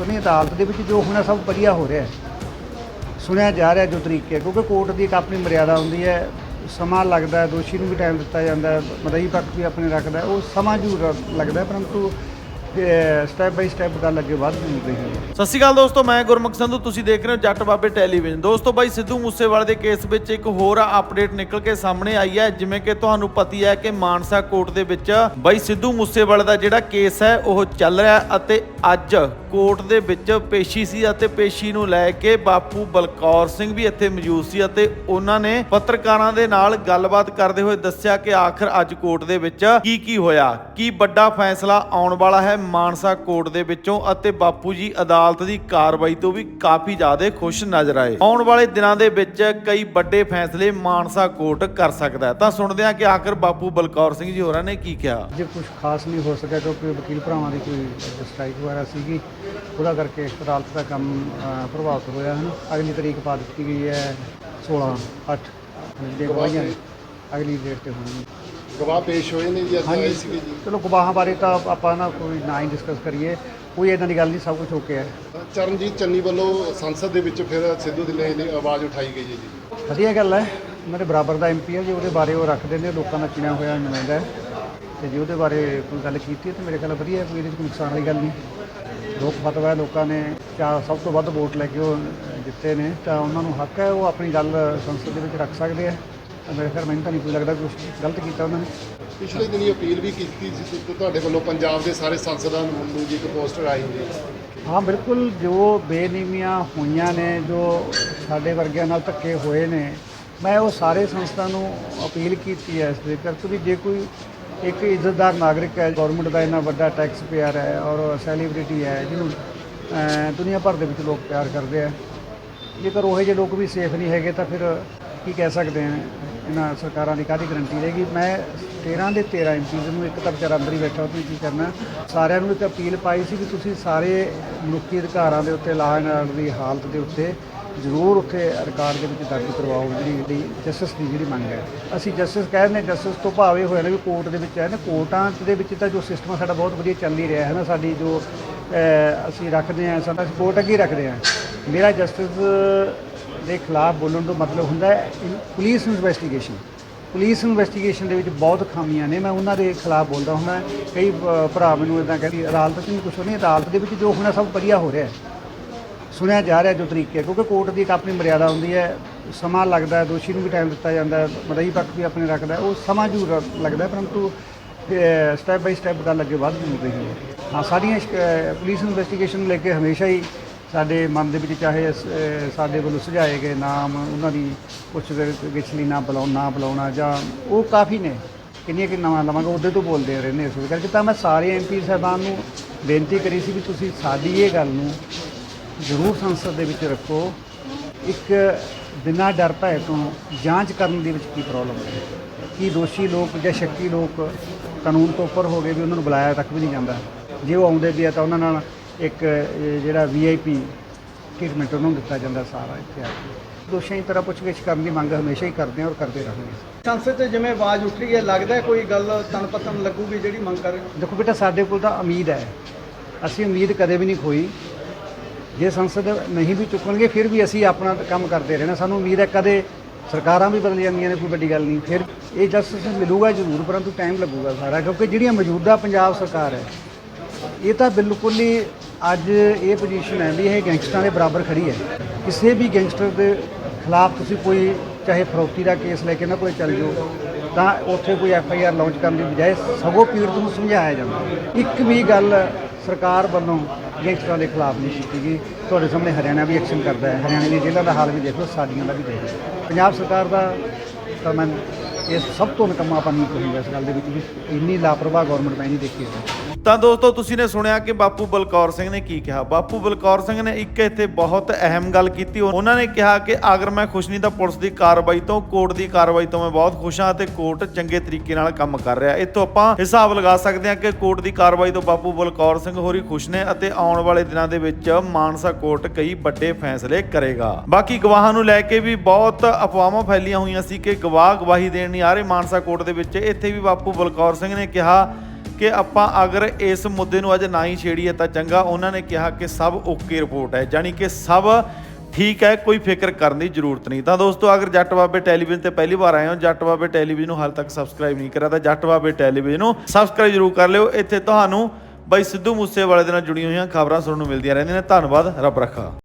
ਸੁਣੀ ਅਦਾਲਤ ਦੇ ਵਿੱਚ ਜੋ ਹੋਣਾ ਸਭ ਵਧੀਆ ਹੋ ਰਿਹਾ ਹੈ। ਸੁਣਿਆ ਜਾ ਰਿਹਾ ਜੋ ਤਰੀਕੇ ਕਿਉਂਕਿ ਕੋਰਟ ਦੀ ਇੱਕ ਆਪਣੀ ਮਰਿਆਦਾ ਹੁੰਦੀ ਹੈ, ਸਮਾਂ ਲੱਗਦਾ ਦੋਸ਼ੀ ਨੂੰ ਵੀ ਟਾਈਮ ਦਿੱਤਾ ਜਾਂਦਾ ਮਦਈ ਪੱਖ ਵੀ ਆਪਣੇ ਰੱਖਦਾ ਉਹ ਸਮਾਂ ਜ਼ਰੂਰ ਲੱਗਦਾ ਪਰੰਤੂ ਸਟੈਪ ਬਾਈ ਸਟੈਪ ਗੱਲ ਅੱਗੇ ਵੱਧ ਰਹੀ ਹੈ। ਸਤਿ ਸ਼੍ਰੀ ਅਕਾਲ ਦੋਸਤੋ, ਮੈਂ ਗੁਰਮੁਖ ਸੰਧੂ, ਤੁਸੀਂ ਦੇਖ ਰਹੇ ਹੋ ਜੱਟ ਬਾਬੇ ਟੈਲੀਵਿਜ਼ਨ ਦੋਸਤੋ ਬਾਈ, ਸਿੱਧੂ ਮੂਸੇਵਾਲੇ ਦੇ ਕੇਸ ਵਿੱਚ ਇੱਕ ਹੋਰ ਅਪਡੇਟ ਨਿਕਲ ਕੇ ਸਾਹਮਣੇ ਆਈ ਹੈ, ਜਿਵੇਂ ਕਿ ਤੁਹਾਨੂੰ ਪਤੀ ਹੈ ਕਿ ਮਾਨਸਾ ਕੋਰਟ ਦੇ ਵਿੱਚ ਬਾਈ, ਸਿੱਧੂ ਮੂਸੇਵਾਲੇ ਦਾ ਜਿਹੜਾ ਕੇਸ ਹੈ, ਉਹ ਚੱਲ ਰਿਹਾ ਅਤੇ ਅੱਜ ਕੋਰਟ ਦੇ ਵਿੱਚ ਪੇਸ਼ੀ ਸੀ ਅਤੇ ਪੇਸ਼ੀ ਨੂੰ ਲੈ ਕੇ ਬਾਪੂ ਬਲਕੌਰ ਸਿੰਘ ਵੀ ਇੱਥੇ ਮੌਜੂਦ ਸੀ ਅਤੇ ਉਹਨਾਂ ਨੇ ਪੱਤਰਕਾਰਾਂ ਦੇ ਨਾਲ ਗੱਲਬਾਤ ਕਰਦੇ ਹੋਏ ਦੱਸਿਆ ਕਿ ਆਖਰ ਅੱਜ ਕੋਰਟ ਦੇ ਵਿੱਚ ਕੀ ਕੀ ਹੋਇਆ, ਕੀ ਵੱਡਾ ਫੈਸਲਾ ਆਉਣ ਵਾਲਾ ਹੈ। ਮਾਨਸਾ ਕੋਰਟ ਦੇ ਵਿੱਚੋਂ ਅਤੇ ਬਾਪੂ ਜੀ ਅਦਾਲਤ ਦੀ ਕਾਰਵਾਈ ਤੋਂ ਵੀ ਕਾਫੀ ਜ਼ਿਆਦਾ ਖੁਸ਼ ਨਜ਼ਰ ਆਏ। ਆਉਣ ਵਾਲੇ ਦਿਨਾਂ ਦੇ ਵਿੱਚ ਕਈ ਵੱਡੇ ਫੈਸਲੇ ਮਾਨਸਾ ਕੋਰਟ ਕਰ ਸਕਦਾ ਹੈ। ਤਾਂ ਸੁਣਦੇ ਹਾਂ ਕਿ ਆਖਰ ਬਾਪੂ ਬਲਕੌਰ ਸਿੰਘ ਜੀ ਹੋਰਾਂ ਨੇ ਕੀ ਕਿਹਾ। ਜੇ ਕੁਝ ਖਾਸ ਨਹੀਂ ਹੋ ਸਕਿਆ ਕਿਉਂਕਿ ਵਕੀਲ ਭਰਾਵਾਂ ਦੀ ਕੋਈ ਸਟ੍ਰਾਈਕ ਵਗੈਰਾ ਸੀਗੀ, ਉਹਦਾ ਕਰਕੇ ਅਦਾਲਤ ਦਾ ਕੰਮ ਪ੍ਰਭਾਵਿਤ ਹੋਇਆ ਹੈ ਅਗਲੀ ਤਰੀਕ ਪਾ ਦਿੱਤੀ ਗਈ ਹੈ 16 8 ਦੇ ਗਵਾਹੀਆਂ ਅਗਲੀ ਡੇਟ ਤੇ ਹੋਣੀ ਗਵਾਹ ਪੇਸ਼ ਹੋਏ ਨੇ ਜੀ ਅੱਜ ਆਏ ਸੀਗੇ ਜੀ? ਚਲੋ ਗਵਾਹਾਂ ਬਾਰੇ ਤਾਂ ਆਪਾਂ ਨਾ ਕੋਈ ਨਾ ਹੀ ਡਿਸਕਸ ਕਰੀਏ। ਕੋਈ ਇਦਾਂ ਦੀ ਗੱਲ ਨਹੀਂ ਸਭ ਕੁਝ ਓਕੇ ਹੈ। ਚਰਨਜੀਤ ਚੰਨੀ ਵੱਲੋਂ ਸੰਸਦ ਦੇ ਵਿੱਚ ਫਿਰ ਸਿੱਧੂ ਦੀ ਲਈ ਆਵਾਜ਼ ਉਠਾਈ ਗਈ ਹੈ ਜੀ। ਵਧੀਆ ਗੱਲ ਹੈ। ਮੇਰੇ ਬਰਾਬਰ ਦਾ ਐਮਪੀ ਹੈ ਜੇ ਉਹਦੇ ਬਾਰੇ ਉਹ ਰੱਖਦੇ ਨੇ ਲੋਕਾਂ ਦਾ ਚੁਣਿਆ ਹੋਇਆ ਨੁਮਾਇੰਦਾ ਹੈ। ਤੇ ਜੇ ਉਹਦੇ ਬਾਰੇ ਕੋਈ ਗੱਲ ਕੀਤੀ ਹੈ ਤਾਂ ਮੇਰੇ ਖਿਆਲ ਵਧੀਆ ਕੋਈ ਇਹਦੇ 'ਚ ਕੋਈ ਨੁਕਸਾਨ ਵਾਲੀ ਗੱਲ ਨਹੀਂ। ਲੋਕ ਫਤਵਾ ਲੋਕਾਂ ਨੇ ਚਾਰ ਸਭ ਤੋਂ ਵੱਧ ਵੋਟ ਲੈ ਕੇ ਉਹ ਜਿੱਤੇ ਨੇ ਤਾਂ ਉਹਨਾਂ ਨੂੰ ਹੱਕ ਹੈ ਉਹ ਆਪਣੀ ਗੱਲ ਸੰਸਦ ਦੇ ਵਿੱਚ ਰੱਖ ਸਕਦੇ ਆ ਮੇਰੇ ਖਿਆਲ ਮੈਨੂੰ ਤਾਂ ਨਹੀਂ ਕੋਈ ਲੱਗਦਾ ਕੁਝ ਗਲਤ ਕੀਤਾ ਉਹਨਾਂ ਨੇ। ਪਿਛਲੇ ਦਿਨੀ ਅਪੀਲ ਵੀ ਕੀਤੀ ਸੀ ਤੇ ਤੁਹਾਡੇ ਵੱਲੋਂ ਪੰਜਾਬ ਦੇ ਸਾਰੇ ਸੰਸਦਾਂ ਨੂੰ ਜੀ ਇੱਕ ਪੋਸਟਰ ਆਈ ਜੀ ਹਾਂ। ਬਿਲਕੁਲ ਜੋ ਬੇਨੀਮੀਆਂ ਹੋਈਆਂ ਨੇ ਜੋ ਸਾਡੇ ਵਰਗਿਆਂ ਨਾਲ ਧੱਕੇ ਹੋਏ ਨੇ ਮੈਂ ਉਹ ਸਾਰੇ ਸੰਸਥਾ ਨੂੰ ਅਪੀਲ ਕੀਤੀ ਹੈ ਇਸ ਦੇ ਕਰਕੇ ਵੀ ਜੇ ਕੋਈ ਇੱਕ ਇੱਜ਼ਤਦਾਰ ਨਾਗਰਿਕ ਹੈ ਗਵਰਨਮੈਂਟ ਦਾ ਇੰਨਾ ਵੱਡਾ ਟੈਕਸ ਪੇਅਰ ਹੈ ਔਰ ਸੈਲੀਬ੍ਰਿਟੀ ਹੈ ਜਿਹਨੂੰ ਦੁਨੀਆ ਭਰ ਦੇ ਵਿੱਚ ਲੋਕ ਪਿਆਰ ਕਰਦੇ ਆ। ਜੇਕਰ ਉਹ ਜਿਹੇ ਲੋਕ ਵੀ ਸੇਫ ਨਹੀਂ ਹੈਗੇ ਤਾਂ ਫਿਰ ਕੀ ਕਹਿ ਸਕਦੇ ਆ ਇਹਨਾਂ ਸਰਕਾਰਾਂ ਦੀ ਕਾਹਦੀ ਗਰੰਟੀ ਰਹੇਗੀ? ਮੈਂ 13 ਦੇ 13 ਐਮਪੀਜ਼ ਨੂੰ ਇੱਕ ਤਾਂ ਵਿਚਾਰਾ ਅੰਦਰ ਹੀ ਬੈਠਾ ਉਹ ਕੀ ਕਰਨਾ? ਸਾਰਿਆਂ ਨੂੰ ਇੱਕ ਅਪੀਲ ਪਾਈ ਸੀ ਵੀ ਤੁਸੀਂ ਸਾਰੇ ਮਨੁੱਖੀ ਅਧਿਕਾਰਾਂ ਦੇ ਉੱਤੇ ਲਾਅ ਐਂਡ ਆਰਡਰ ਦੀ ਹਾਲਤ ਦੇ ਉੱਤੇ ਜ਼ਰੂਰ ਉੱਥੇ ਰਿਕਾਰਡ ਦੇ ਵਿੱਚ ਦਰਜ ਕਰਵਾਓ, ਜਿਹੜੀ ਜਿਹੜੀ ਜਸਟਿਸ ਦੀ ਜਿਹੜੀ ਮੰਗ ਹੈ। ਅਸੀਂ ਜਸਟਿਸ ਕਹਿੰਦੇ ਜਸਟਿਸ ਤੋਂ ਭਾਵੇਂ ਹੋਇਆ ਨਾ ਵੀ ਕੋਰਟ ਦੇ ਵਿੱਚ ਹੈ ਨਾ ਕੋਰਟਾਂ ਦੇ ਵਿੱਚ ਤਾਂ ਜੋ ਸਿਸਟਮ ਸਾਡਾ ਬਹੁਤ ਵਧੀਆ ਚੱਲ ਹੀ ਰਿਹਾ ਹੈ ਨਾ, ਸਾਡੀ ਜੋ ਅਸੀਂ ਰੱਖਦੇ ਹਾਂ, ਸਾਡਾ ਕੋਰਟ ਅੱਗੇ ਰੱਖਦੇ ਹਾਂ। ਮੇਰਾ ਜਸਟਿਸ ਦੇ ਖਿਲਾਫ ਬੋਲਣ ਤੋਂ ਮਤਲਬ ਹੁੰਦਾ ਹੈ ਪੁਲਿਸ ਇਨਵੈਸਟੀਗੇਸ਼ਨ ਪੁਲਿਸ ਇਨਵੈਸਟੀਗੇਸ਼ਨ ਦੇ ਵਿੱਚ ਬਹੁਤ ਖਾਮੀਆਂ ਨੇ। ਮੈਂ ਉਹਨਾਂ ਦੇ ਖਿਲਾਫ ਬੋਲਦਾ ਹੁੰਦਾ ਕਈ ਭਰਾ ਮੈਨੂੰ ਇਦਾਂ ਕਹਿੰਦੇ, ਅਦਾਲਤ 'ਚ ਨਹੀਂ ਕੁਛ ਨਹੀਂ, ਅਦਾਲਤ ਦੇ ਵਿੱਚ ਜੋ ਹੋਣਾ ਸਭ ਵਧੀਆ ਹੋ ਰਿਹਾ ਸੁਣਿਆ ਜਾ ਰਿਹਾ ਜੋ ਤਰੀਕੇ ਕਿਉਂਕਿ ਕੋਰਟ ਦੀ ਇੱਕ ਆਪਣੀ ਮਰਿਆਦਾ ਹੁੰਦੀ ਹੈ। ਸਮਾਂ ਲੱਗਦਾ ਦੋਸ਼ੀ ਨੂੰ ਵੀ ਟਾਈਮ ਦਿੱਤਾ ਜਾਂਦਾ ਮਦਈ ਪੱਖ ਵੀ ਆਪਣੇ ਰੱਖਦਾ ਉਹ ਸਮਾਂ ਜ਼ਰੂਰ ਲੱਗਦਾ ਪਰੰਤੂ ਸਟੈਪ ਬਾਈ ਸਟੈਪ ਗੱਲ ਅੱਗੇ ਵੱਧ ਰਹੀ ਹੈ। ਹਾਂ, ਸਾਰੀਆਂ ਪੁਲਿਸ ਇਨਵੈਸਟੀਗੇਸ਼ਨ ਨੂੰ ਲੈ ਕੇ ਹਮੇਸ਼ਾ ਹੀ ਸਾਡੇ ਮਨ ਦੇ ਵਿੱਚ ਚਾਹੇ ਅਸ- ਅ, ਸਾਡੇ ਵੱਲੋਂ ਸੁਝਾਏ ਗਏ ਨਾਮ ਉਹਨਾਂ ਦੀ ਕੁਛ ਵਿਛਲੀ ਨਾ ਬੁਲਾਉਣਾ ਨਾ ਬੁਲਾਉਣਾ ਜਾਂ ਉਹ ਕਾਫੀ ਨੇ ਕਿੰਨੀਆਂ ਕਿ ਨਵਾਂ ਲਵਾਂਗਾ ਉਹਦੇ ਤੋਂ ਬੋਲਦੇ ਰਹਿੰਦੇ ਇਸ ਕਰਕੇ ਤਾਂ ਮੈਂ ਸਾਰੇ ਐਮਪੀ ਸਾਹਿਬਾਨ ਨੂੰ ਬੇਨਤੀ ਕਰੀ ਸੀ ਵੀ ਤੁਸੀਂ ਸਾਡੀ ਇਹ ਗੱਲ ਨੂੰ ਜ਼ਰੂਰ ਸੰਸਦ ਦੇ ਵਿੱਚ ਰੱਖੋ। ਇੱਕ ਬਿਨਾਂ ਡਰ ਭੈ ਤੋਂ ਜਾਂਚ ਕਰਨ ਦੇ ਵਿੱਚ ਕੀ ਪ੍ਰੋਬਲਮ ਹੈ? ਕੀ ਦੋਸ਼ੀ ਲੋਕ ਜਾਂ ਸ਼ੱਕੀ ਲੋਕ ਕਾਨੂੰਨ ਤੋਂ ਉੱਪਰ ਹੋ ਗਏ ਵੀ ਉਹਨਾਂ ਨੂੰ ਬੁਲਾਇਆ ਤੱਕ ਵੀ ਨਹੀਂ ਜਾਂਦਾ? ਜੇ ਉਹ ਆਉਂਦੇ ਵੀ ਆ ਤਾਂ ਉਹਨਾਂ ਨਾਲ ਇੱਕ ਜਿਹੜਾ ਵੀਆਈਪੀ ਟ੍ਰੀਟਮੈਂਟ ਉਹਨਾਂ ਦਿੱਤਾ ਜਾਂਦਾ ਸਾਰਾ ਇੱਥੇ ਆ ਕੇ। ਦੋਸ਼ੀਆਂ ਦੀ ਤਰ੍ਹਾਂ ਪੁੱਛਗਿੱਛ ਕਰਨ ਦੀ ਮੰਗ ਹਮੇਸ਼ਾ ਹੀ ਕਰਦੇ ਹਾਂ ਔਰ ਕਰਦੇ ਰਹਾਂਗੇ। ਸੰਸਦ 'ਚ ਜਿਵੇਂ ਆਵਾਜ਼ ਉੱਠ ਰਹੀ ਹੈ ਲੱਗਦਾ ਹੈ ਕੋਈ ਗੱਲ ਤਨ ਪਤਨ ਲੱਗੂਗੀ ਜਿਹੜੀ ਮੰਗ ਕਰ ਰਹੇ ਹੋ? ਦੇਖੋ ਬੇਟਾ ਸਾਡੇ ਕੋਲ ਤਾਂ ਉਮੀਦ ਹੈ। ਅਸੀਂ ਉਮੀਦ ਕਦੇ ਵੀ ਨਹੀਂ ਖੋਈ। ਜੇ ਸੰਸਦ ਨਹੀਂ ਵੀ ਚੁੱਕਣਗੇ ਫਿਰ ਵੀ ਅਸੀਂ ਆਪਣਾ ਕੰਮ ਕਰਦੇ ਰਹਿਣਾ। ਸਾਨੂੰ ਉਮੀਦ ਹੈ ਕਦੇ ਸਰਕਾਰਾਂ ਵੀ ਬਦਲ ਜਾਂਦੀਆਂ ਨੇ ਕੋਈ ਵੱਡੀ ਗੱਲ ਨਹੀਂ। ਫਿਰ ਇਹ ਜਸਟਿਸ ਮਿਲੂਗਾ ਜ਼ਰੂਰ ਪਰੰਤੂ ਟਾਈਮ ਲੱਗੂਗਾ ਸਾਰਾ। ਕਿਉਂਕਿ ਜਿਹੜੀਆਂ ਮੌਜੂਦਾ ਪੰਜਾਬ ਸਰਕਾਰ ਹੈ ਇਹ ਤਾਂ ਬਿਲਕੁਲ ਹੀ ਅੱਜ ਇਹ ਪੋਜੀਸ਼ਨ ਹੈ ਵੀ ਇਹ ਗੈਂਗਸਟਰਾਂ ਦੇ ਬਰਾਬਰ ਖੜੀ ਹੈ। ਕਿਸੇ ਵੀ ਗੈਂਗਸਟਰ ਦੇ ਖਿਲਾਫ ਤੁਸੀਂ ਕੋਈ, ਚਾਹੇ ਫਰੋਤੀ ਦਾ ਕੇਸ ਲੈ ਕੇ ਨਾ ਕੋਈ ਚੱਲ ਜਾਓ, ਤਾਂ ਉੱਥੇ ਕੋਈ ਐਫ ਆਈ ਆਰ ਲਾਂਚ ਕਰਨ ਦੀ ਬਜਾਏ ਸਗੋਂ ਪੀੜਤ ਨੂੰ ਸਮਝਾਇਆ ਜਾਂਦਾ। ਇੱਕ ਵੀ ਗੱਲ ਸਰਕਾਰ ਵੱਲੋਂ ਗੈਂਗਸਟਰਾਂ ਦੇ ਖਿਲਾਫ ਨਹੀਂ ਕੀਤੀ ਗਈ। ਤੁਹਾਡੇ ਸਾਹਮਣੇ ਹਰਿਆਣਾ ਵੀ ਐਕਸ਼ਨ ਕਰਦਾ ਹੈ। ਹਰਿਆਣਾ ਦੀ ਜੇਲ੍ਹਾਂ ਦਾ ਹਾਲ ਵੀ ਦੇਖ ਲਓ, ਸਾਡੀਆਂ ਦਾ ਵੀ ਦੇਖ ਲਓ। ਪੰਜਾਬ ਸਰਕਾਰ ਦਾ ਤਾਂ ਮੈਂ ਇਹ ਸਭ ਤੋਂ ਨਕੰਮਾਪਨ ਨਹੀਂ ਕਹੂੰਗਾ ਇਸ ਗੱਲ ਦੇ ਵਿੱਚ ਵੀ ਇੰਨੀ ਲਾਪਰਵਾਹ ਗਵਰਨਮੈਂਟ ਮੈਂ ਨਹੀਂ ਦੇਖੀ। ਹੈ ਤਾਂ ਦੋਸਤੋ, ਤੁਸੀਂ ਨੇ ਸੁਣਿਆ ਕਿ ਬਾਪੂ ਬਲਕੌਰ ਸਿੰਘ ਨੇ ਕੀ ਕਿਹਾ? ਬਾਪੂ ਬਲਕੌਰ ਸਿੰਘ ਨੇ ਇੱਕ ਇੱਥੇ ਬਹੁਤ ਅਹਿਮ ਗੱਲ ਕੀਤੀ। ਉਹਨਾਂ ਨੇ ਕਿਹਾ ਕਿ ਅਗਰ ਮੈਂ ਖੁਸ਼ ਨਹੀਂ ਤਾਂ ਪੁਲਿਸ ਦੀ ਕਾਰਵਾਈ ਤੋਂ, ਕੋਰਟ ਦੀ ਕਾਰਵਾਈ ਤੋਂ ਮੈਂ ਬਹੁਤ ਖੁਸ਼ ਹਾਂ ਤੇ ਕੋਰਟ ਚੰਗੇ ਤਰੀਕੇ ਨਾਲ ਕੰਮ ਕਰ ਰਿਹਾ। ਇੱਥੋਂ ਆਪਾਂ ਹਿਸਾਬ ਲਗਾ ਸਕਦੇ ਹਾਂ ਕਿ ਕੋਰਟ ਦੀ ਕਾਰਵਾਈ ਤੋਂ ਬਾਪੂ ਬਲਕੌਰ ਸਿੰਘ ਹੋਰੀ ਖੁਸ਼ ਨੇ ਅਤੇ ਆਉਣ ਵਾਲੇ ਦਿਨਾਂ ਦੇ ਵਿੱਚ ਮਾਨਸਾ ਕੋਰਟ ਕਈ ਵੱਡੇ ਫੈਸਲੇ ਕਰੇਗਾ। ਬਾਕੀ ਗਵਾਹਾਂ ਨੂੰ ਲੈ ਕੇ ਵੀ ਬਹੁਤ ਅਫਵਾਹਾਂ ਫੈਲੀਆਂ ਹੋਈਆਂ ਸੀ ਕਿ ਗਵਾਹ ਗਵਾਹੀ ਦੇਣ ਨਹੀਂ ਆ ਰਹੇ। ਮਾਨਸਾ ਕੋਰਟ ਦੇ ਵਿੱਚ ਇੱਥੇ ਵੀ ਬਾਪੂ ਬਲਕੌਰ ਸਿੰਘ ਨੇ ਕਿਹਾ ਕਿ ਆਪਾਂ ਅਗਰ ਇਸ ਮੁੱਦੇ ਨੂੰ ਅੱਜ ਨਾ ਹੀ ਛੇੜੀਏ ਤਾਂ ਚੰਗਾ। ਉਹਨਾਂ ਨੇ ਕਿਹਾ ਕਿ ਸਭ ਓਕੇ ਰਿਪੋਰਟ ਹੈ ਯਾਨੀ ਕਿ ਸਭ ਠੀਕ ਹੈ, ਕੋਈ ਫਿਕਰ ਕਰਨ ਦੀ ਜ਼ਰੂਰਤ ਨਹੀਂ। ਤਾਂ ਦੋਸਤੋ, ਅਗਰ ਜੱਟ ਬਾਬੇ ਟੈਲੀਵਿਜ਼ਨ ਤੇ ਪਹਿਲੀ ਵਾਰ ਆਏ ਹੋ, ਜੱਟ ਬਾਬੇ ਟੈਲੀਵਿਜ਼ਨ ਨੂੰ ਹਾਲ ਤੱਕ ਸਬਸਕ੍ਰਾਈਬ ਨਹੀਂ ਕਰਿਆ, ਤਾਂ ਜੱਟ ਬਾਬੇ ਟੈਲੀਵਿਜ਼ਨ ਨੂੰ ਸਬਸਕ੍ਰਾਈਬ ਜ਼ਰੂਰ ਕਰ ਲਿਓ। ਇੱਥੇ ਤੁਹਾਨੂੰ ਬਾਈ ਸਿੱਧੂ ਮੂਸੇਵਾਲੇ ਦੇ ਨਾਲ ਜੁੜੀਆਂ ਹੋਈਆਂ ਖਬਰਾਂ ਸੁਣਨ ਨੂੰ ਮਿਲਦੀਆਂ ਰਹਿੰਦੀਆਂ ਨੇ। ਧੰਨਵਾਦ, ਰੱਬ ਰੱਖਾ।